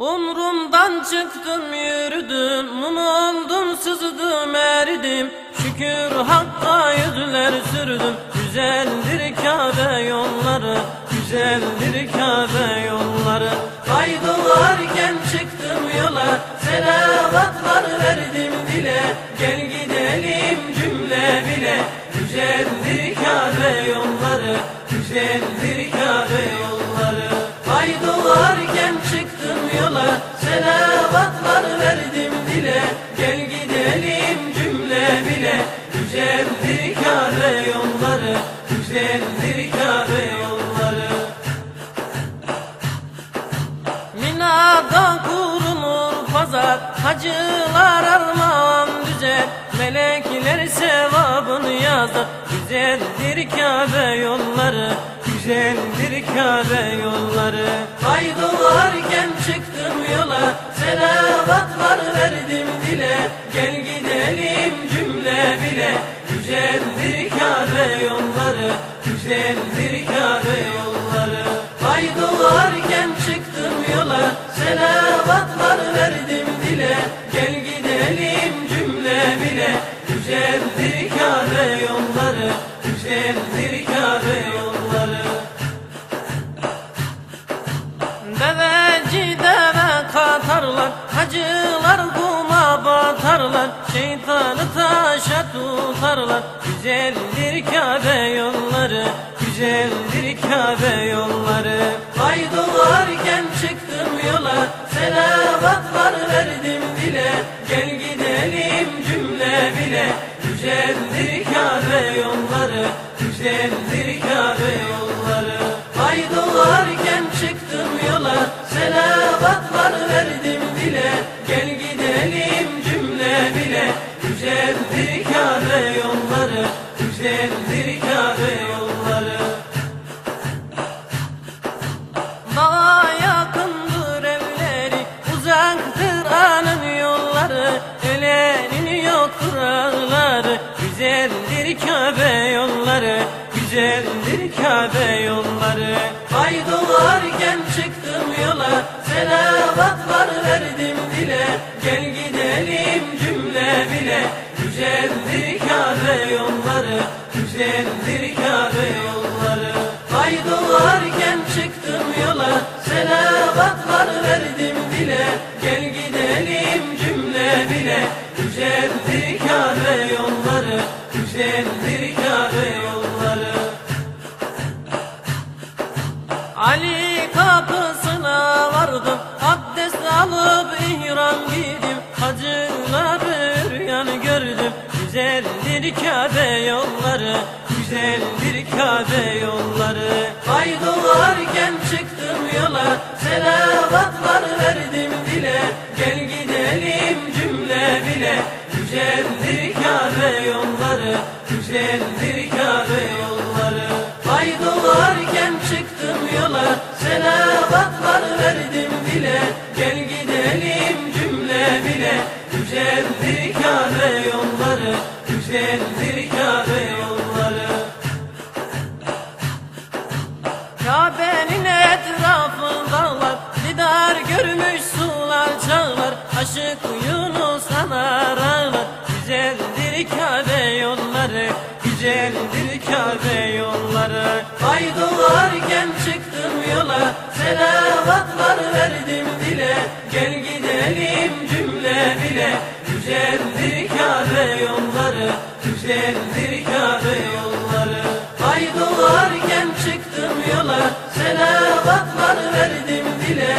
Umrumdan çıktım yürüdüm. Mum oldum sızdım eridim. Şükür Hakk'a yüzler sürdüm. Güzeldir Kabe yolları Güzeldir Kabe yolları. Ay doğarken çıktım yola Selavatlar verdim dile. Gel gidelim cümle bile. Güzeldir Kabe yolları Güzeldir Kabe yolları yola Selavatlar verdim dile. Gel gidelim cümle bile. Güzeldir Kabe yolları Güzeldir Kabe yolları. Mina'da kurulur pazar Hacılar armağan düzer. Melekler sevabını yazar Güzeldir Kabe yolları Güzeldir Kabe yolları. Ay Güzeldir Kabe yolları Güzeldir Kabe yolları. Ay çıktım yola Selavatlar verdim dile. Gel gidelim cümle bile. Güzeldir Kabe yolları Güzeldir batarlar Şeytanı taşa tutarlar. Güzeldir Kabe yolları Güzeldir Kabe yolları. Ay doğarken çıktım yola Selavatlar verdim dile. Gel gidelim cümle bile. Güzeldir Kabe yolları Güzeldir Kabe yolları. Ay doğarken çıktım Kabe yolları Güzeldir Kabe yolları. Dağa yakındır evleri Uzaktır anın yolları. Ölenin yoktur ağları Güzeldir Kabe yolları. Güzeldir Kabe yolları. Ay doğarken çıktım yola Selavatlar verdim dile. Gel gidelim bile Güzeldir Kabe yolları Güzeldir Kabe yolları. Ali kapısına vardım Abdest alıp ihram giydim. Hacıları rüyan gördüm Güzeldir Kabe yolları Güzeldir Kabe yolları. Ay doğarken çıktım yola Selavatlar verdim dile. Gel gidelim bile Güzeldir Kabe yolları Güzeldir Kabe yolları. Ay doğarken çıktım yola Selavatlar verdim dile Gel gidelim cümle bile. Güzeldir Kabe yolları Güzeldir Kabe yolları. Kabe'nin etrafı dağlar Didar görmüş sular çağlar. Aşık Yunus doğarken çıktım yola Selavatlar verdim dile. Gel gidelim cümle bile Güzeldir Kabe yolları Güzeldir Kabe yolları. Ay doğarken çıktım yola Selavatlar verdim dile